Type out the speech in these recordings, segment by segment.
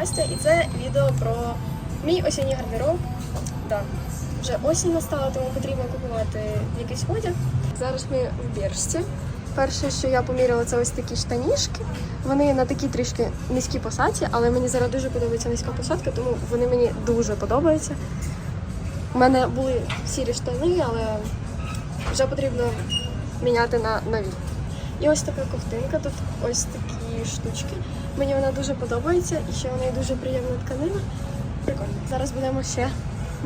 Настя, і це відео про мій осінній гардероб. Да. Вже осінь настала, тому потрібно купувати якийсь одяг. Зараз ми в Біржці. Перше, що я поміряла, це ось такі штанішки. Вони на такі трішки низькій посадці, але мені зараз дуже подобається низька посадка, тому вони мені дуже подобаються. У мене були сірі штани, але вже потрібно міняти на нові. І ось така ковтинка, тут ось такі штучки. Мені вона дуже подобається і ще в неї дуже приємна тканина. Прикольно. Зараз будемо ще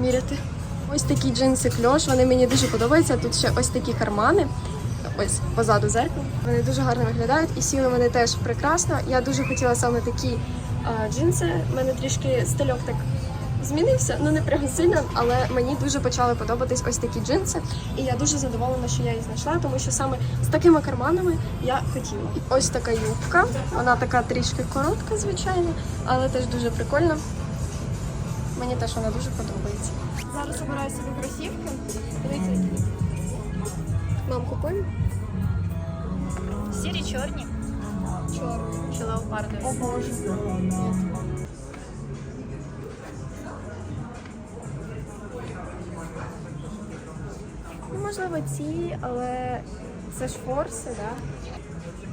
міряти. Ось такі джинси кльош, вони мені дуже подобаються. Тут ще ось такі кармани. Ось позаду зеркало. Вони дуже гарно виглядають і сіли вони теж прекрасно. Я дуже хотіла саме такі а, джинси. У мене трішки стильок так змінився, ну не прям сильно, але мені дуже почали подобатись ось такі джинси. І я дуже задоволена, що я їх знайшла, тому що саме з такими карманами я хотіла. Ось така юбка, вона така трішки коротка, звичайно, але теж дуже прикольна. Мені теж вона дуже подобається. Зараз обираю собі кросівки. Дивіться, які. Мам, купуємо? Сірі чорні Чорний. чи леопардові? О боже. Можливо, ці, але це ж форси, так?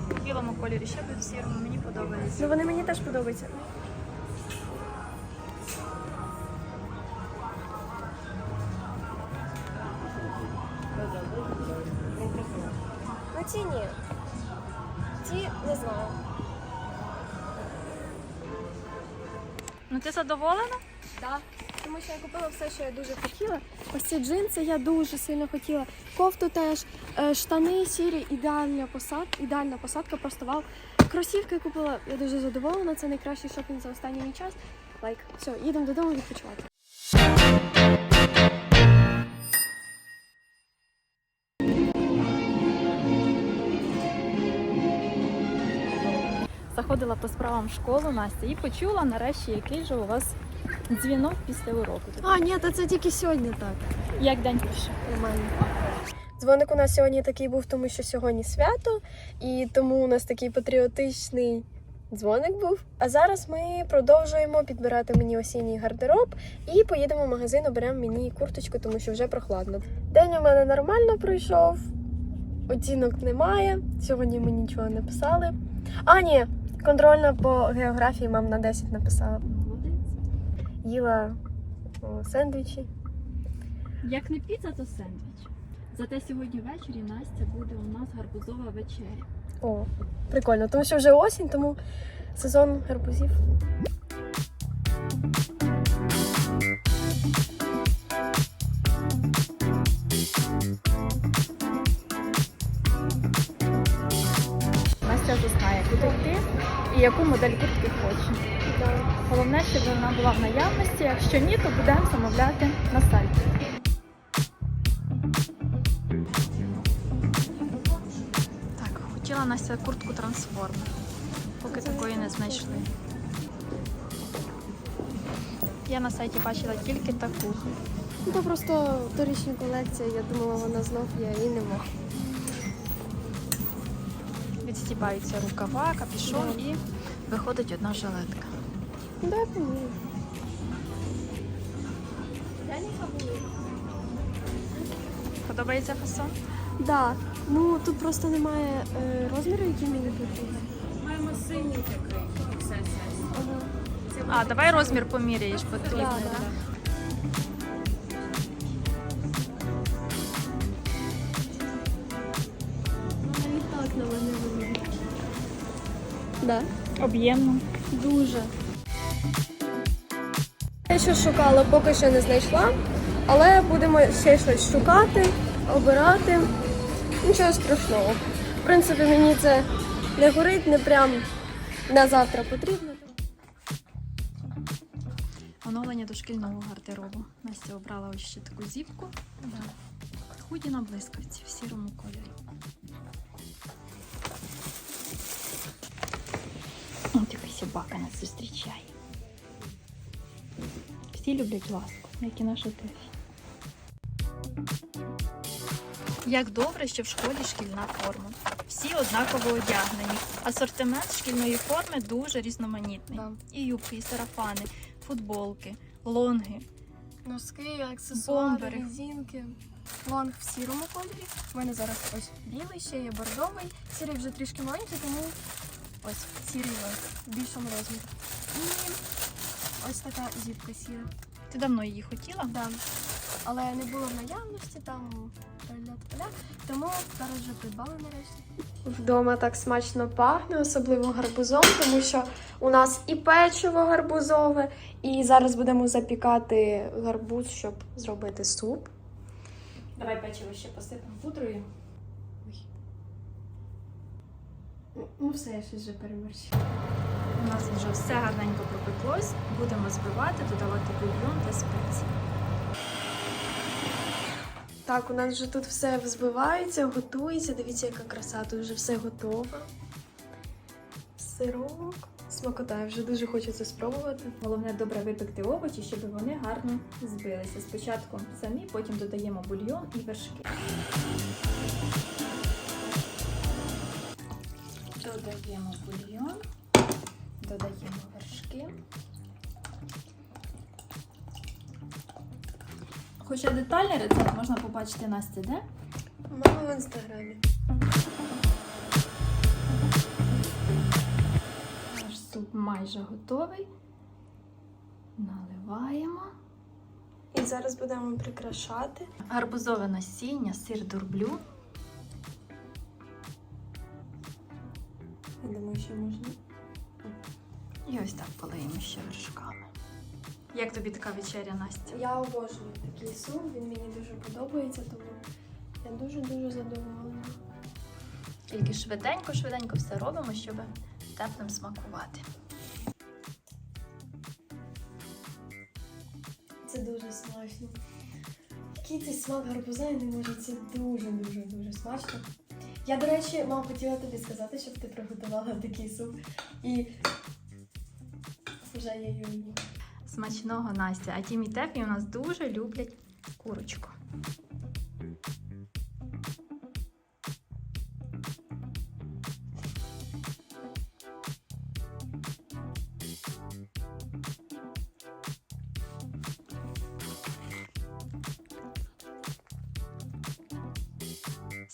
Да? В білому кольорі ще в сірому, мені подобається. Ну вони мені теж подобаються. Ну ці ні. Ці не знаю. Ну ти задоволена? Я купила все, що я дуже хотіла. Ось ці джинси я дуже сильно хотіла. Кофту теж, е, штани сірі, ідеальна посадка, ідеальна посадка, просто вау. Кросівки купила, я дуже задоволена. Це найкращий шопінг за останній мій час. Лайк, все, їдемо додому відпочивати. Заходила по справам в школу Настя і почула нарешті, який же у вас дзвінок після уроку. А, ні, та це тільки сьогодні так. Як день пише? Нормально. Дзвоник у нас сьогодні такий був, тому що сьогодні свято, і тому у нас такий патріотичний дзвоник був. А зараз ми продовжуємо підбирати мені осінній гардероб і поїдемо в магазин, оберемо мені курточку, тому що вже прохладно. День у мене нормально пройшов, оцінок немає. Сьогодні ми нічого не писали. А, ні, контрольна по географії мам на 10 написала. Їла о, сендвічі. Як не піца, то сендвіч. Зате сьогодні ввечері Настя буде у нас гарбузова вечеря. О, прикольно, тому що вже осінь, тому сезон гарбузів. Настя вже знає, куди йти і яку модель куртки хоче. Головне, щоб вона була в наявності. Якщо ні, то будемо замовляти на сайті. Так, хотіла Настя куртку трансформер, поки такої не знайшли. Я на сайті бачила тільки таку. Ну, то просто торічна колекція, я думала, вона знов є і нема. Відстібаються рукава, капюшон і виходить одна жилетка. Да. Подобається фасон? Да. Ну тут просто немає е, розміру, який мені потрібен. Маємо синій такий XSS. Ага. А, давай розмір поміряєш потрібний. Да, Да, да. Ну, навіть так на мене виглядає. Да. Об'ємно. Дуже. Я що шукала, поки що не знайшла, але будемо ще щось шукати, обирати. Нічого страшного. В принципі, мені це не горить, не прям на завтра потрібно. Оновлення дошкільного гардеробу. Настя обрала ось ще таку зіпку. Худі на блискавці в сірому кольорі. Собака нас зустрічає. Всі люблять ласку, як і наша Тефі. Як добре, що в школі шкільна форма. Всі однаково одягнені. Асортимент шкільної форми дуже різноманітний. Да. І юбки, і сарафани, футболки, лонги. Носки, аксесуари, Бомбери. резинки. Лонг в сірому кольорі. У мене зараз ось білий, ще є бордовий. Сірий вже трішки маленький, тому ось сірий в більшому розмірі. І ось така зіпка сіра. Ти давно її хотіла? Да. Але не було в наявності там поля, тому зараз вже придбали нарешті. Вдома так смачно пахне, особливо гарбузом, тому що у нас і печиво гарбузове, і зараз будемо запікати гарбуз, щоб зробити суп. Давай печиво ще посипемо пудрою. Ну все, я щось вже перемерчила. У нас вже все гарненько пропеклось. Будемо збивати, додавати бульйон та спеції. Так, у нас вже тут все взбивається, готується. Дивіться, яка краса, тут вже все готово. Сирок. Смакота, я вже дуже хочу це спробувати. Головне добре випекти овочі, щоб вони гарно збилися. Спочатку самі, потім додаємо бульйон і вершки. Додаємо бульйон, додаємо вершки. Хоча детальний рецепт можна побачити Насті, де? Мама в інстаграмі. Наш суп майже готовий. Наливаємо. І зараз будемо прикрашати. Гарбузове насіння, сир дурблю. Що можна. І ось так полиємо ще вершками. Як тобі така вечеря, Настя? Я обожнюю такий суп, він мені дуже подобається, тому я дуже-дуже задоволена. Тільки швиденько-швиденько все робимо, щоб теплим смакувати. Це дуже смачно. Який цей смак гарбуза, я не можу, це дуже-дуже-дуже смачно. Я, до речі, мам, хотіла тобі сказати, щоб ти приготувала такий суп. І вже я її. Смачного Настя. А ті і Тефі у нас дуже люблять курочку.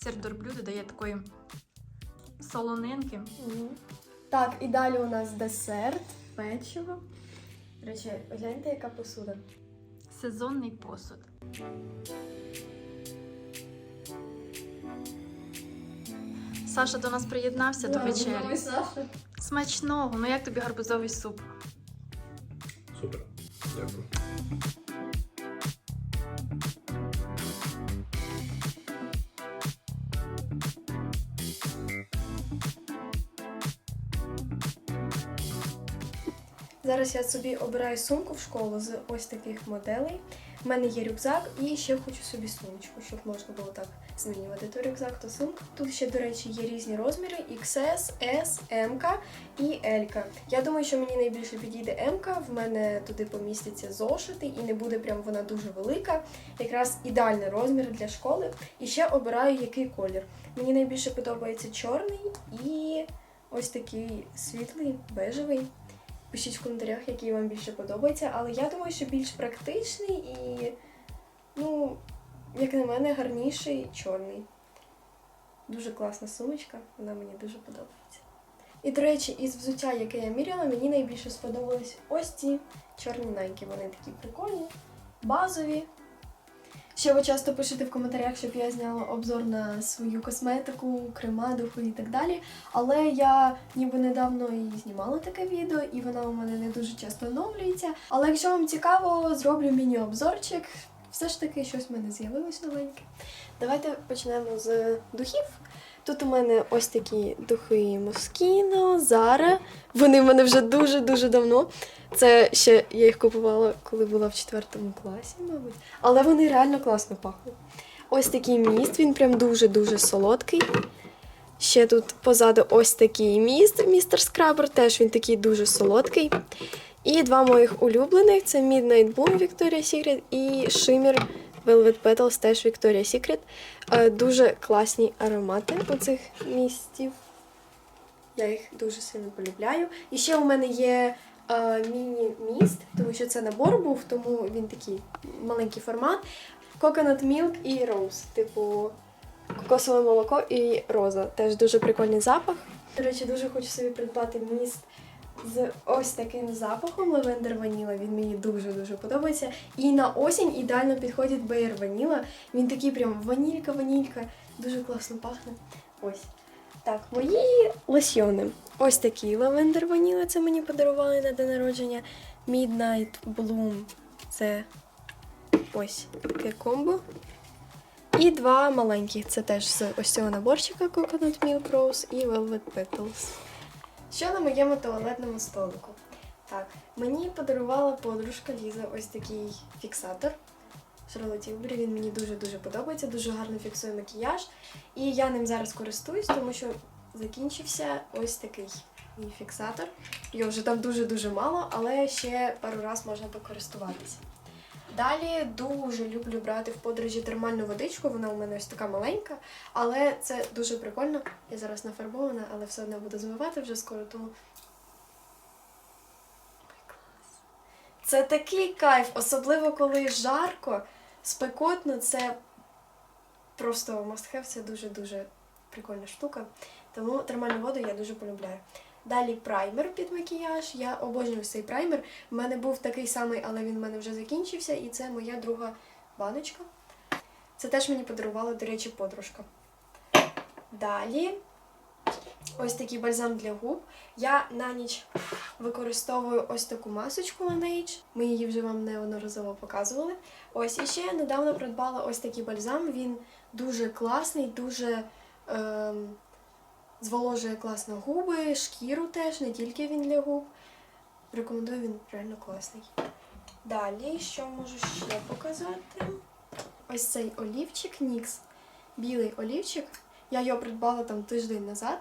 Сир дорблю додає такої солонинки. Так, і далі у нас десерт, печиво. До речі, гляньте, яка посуда. Сезонний посуд. Саша до нас приєднався до вечері. Смачного. Ну як тобі гарбузовий суп? Супер. Дякую. Зараз я собі обираю сумку в школу з ось таких моделей. У мене є рюкзак і ще хочу собі сумочку, щоб можна було так змінювати. То рюкзак, то сумка. Тут ще, до речі, є різні розміри: XS, S, M і L. Я думаю, що мені найбільше підійде M, в мене туди помістяться зошити і не буде прям вона дуже велика. Якраз ідеальний розмір для школи. І ще обираю який колір. Мені найбільше подобається чорний і ось такий світлий, бежевий. Пишіть в коментарях, який вам більше подобається, але я думаю, що більш практичний і, ну, як на мене, гарніший чорний. Дуже класна сумочка, вона мені дуже подобається. І, до речі, із взуття, яке я міряла, мені найбільше сподобались ось ці чорні найки. Вони такі прикольні, базові. Ще ви часто пишете в коментарях, щоб я зняла обзор на свою косметику, крема, духи і так далі. Але я ніби недавно і знімала таке відео, і вона у мене не дуже часто оновлюється. Але якщо вам цікаво, зроблю міні-обзорчик. Все ж таки щось в мене з'явилось новеньке. Давайте почнемо з духів. Тут у мене ось такі духи Moschino, Zara. Вони в мене вже дуже-дуже давно. Це ще я їх купувала, коли була в четвертому класі, мабуть. Але вони реально класно пахли. Ось такий міст, він прям дуже-дуже солодкий. Ще тут позаду ось такий міст, містер Скрабер, теж він такий дуже солодкий. І два моїх улюблених це Midnight Bloom Victoria's Secret і Shimmer Velvet Petals, теж Victoria's Secret. Е, Дуже класні аромати у цих містів. Я їх дуже сильно полюбляю. І ще у мене є е, міні-міст, тому що це набор був, тому він такий маленький формат. Coconut Milk і Rose, типу кокосове молоко і роза. Теж дуже прикольний запах. До речі, дуже хочу собі придбати міст з ось таким запахом лавендер ваніла. Він мені дуже-дуже подобається. І на осінь ідеально підходить Бейер Ваніла. Він такий прям ванілька-ванілька. Дуже класно пахне. Ось. Так, мої лосьйони. Ось такий лавендер ваніла. Це мені подарували на день народження. Midnight Bloom. Це ось таке комбо. І два маленьких. Це теж з ось цього наборчика Coconut Milk Rose і Velvet Petals. Що на моєму туалетному столику? Так, мені подарувала подружка Ліза ось такий фіксатор. Charlotte Tilbury, він мені дуже-дуже подобається, дуже гарно фіксує макіяж. І я ним зараз користуюсь, тому що закінчився ось такий фіксатор. Його вже там дуже-дуже мало, але ще пару раз можна покористуватися. Далі дуже люблю брати в подорожі термальну водичку. Вона у мене ось така маленька, але це дуже прикольно. Я зараз нафарбована, але все одно буду змивати вже скоро, тому. Це такий кайф, особливо коли жарко, спекотно, це просто must have, це дуже-дуже прикольна штука. Тому термальну воду я дуже полюбляю. Далі праймер під макіяж. Я обожнюю цей праймер. У мене був такий самий, але він в мене вже закінчився, і це моя друга баночка. Це теж мені подарувала, до речі, подружка. Далі ось такий бальзам для губ. Я на ніч використовую ось таку масочку Laneige. Ми її вже вам неодноразово показували. Ось і ще я недавно придбала ось такий бальзам. Він дуже класний, дуже. Ем, Зволожує класно губи, шкіру теж, не тільки він для губ. Рекомендую, він реально класний. Далі, що можу ще показати? Ось цей олівчик NYX. Білий олівчик. Я його придбала там тиждень назад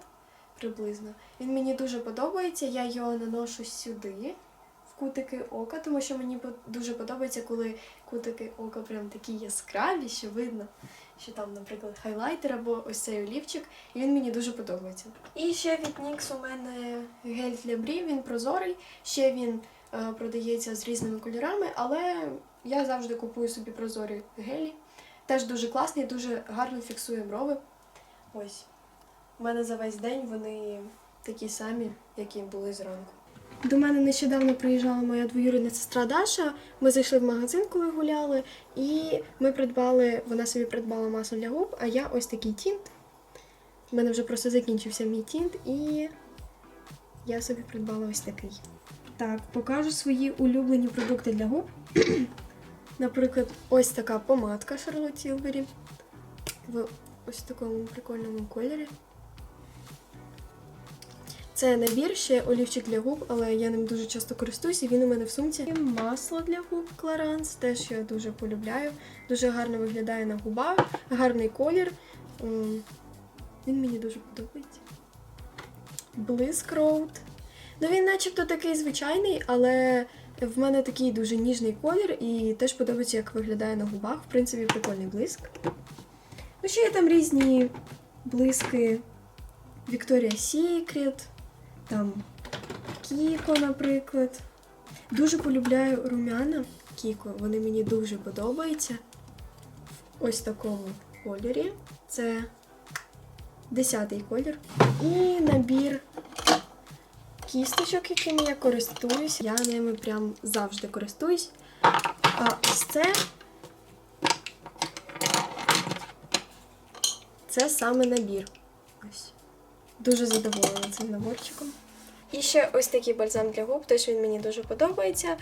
приблизно. Він мені дуже подобається. Я його наношу сюди, в кутики ока, тому що мені дуже подобається, коли кутики ока прям такі яскраві, що видно, що там, наприклад, хайлайтер або ось цей олівчик, і він мені дуже подобається. І ще від NYX у мене гель для брів, він прозорий, ще він е, продається з різними кольорами, але я завжди купую собі прозорі гелі. Теж дуже класний, дуже гарно фіксує брови. Ось. У мене за весь день вони такі самі, які були зранку. До мене нещодавно приїжджала моя двоюрідна сестра Даша. Ми зайшли в магазин, коли гуляли, і ми придбали, вона собі придбала масло для губ, а я ось такий тінт. У мене вже просто закінчився мій тінт, і я собі придбала ось такий. Так, покажу свої улюблені продукти для губ. Наприклад, ось така помадка Charlotte Tilbury в ось такому прикольному кольорі. Це набір, ще олівчик для губ, але я ним дуже часто користуюся, він у мене в сумці. І масло для губ Clarins, теж я дуже полюбляю. Дуже гарно виглядає на губах, гарний колір. Він мені дуже подобається. Bliss Road. Ну він начебто такий звичайний, але в мене такий дуже ніжний колір і теж подобається, як виглядає на губах. В принципі, прикольний блиск. Ну, ще є там різні блиски Victoria's Secret, там Кіко, наприклад. Дуже полюбляю румяна Кіко, вони мені дуже подобаються. В ось такому кольорі. Це 10-й колір. І набір кісточок, якими я користуюсь. Я ними прям завжди користуюсь. А ось це. Це саме набір. Ось. Дуже задоволена цим наборчиком. І ще ось такий бальзам для губ, теж він мені дуже подобається.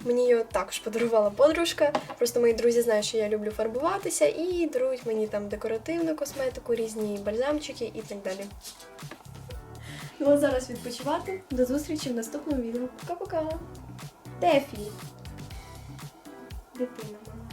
Мені його також подарувала подружка. Просто мої друзі знають, що я люблю фарбуватися і дарують мені там декоративну косметику, різні бальзамчики і так далі. Ну а зараз відпочивати. До зустрічі в наступному відео. Пока-пока! Тефі! Дитина мама.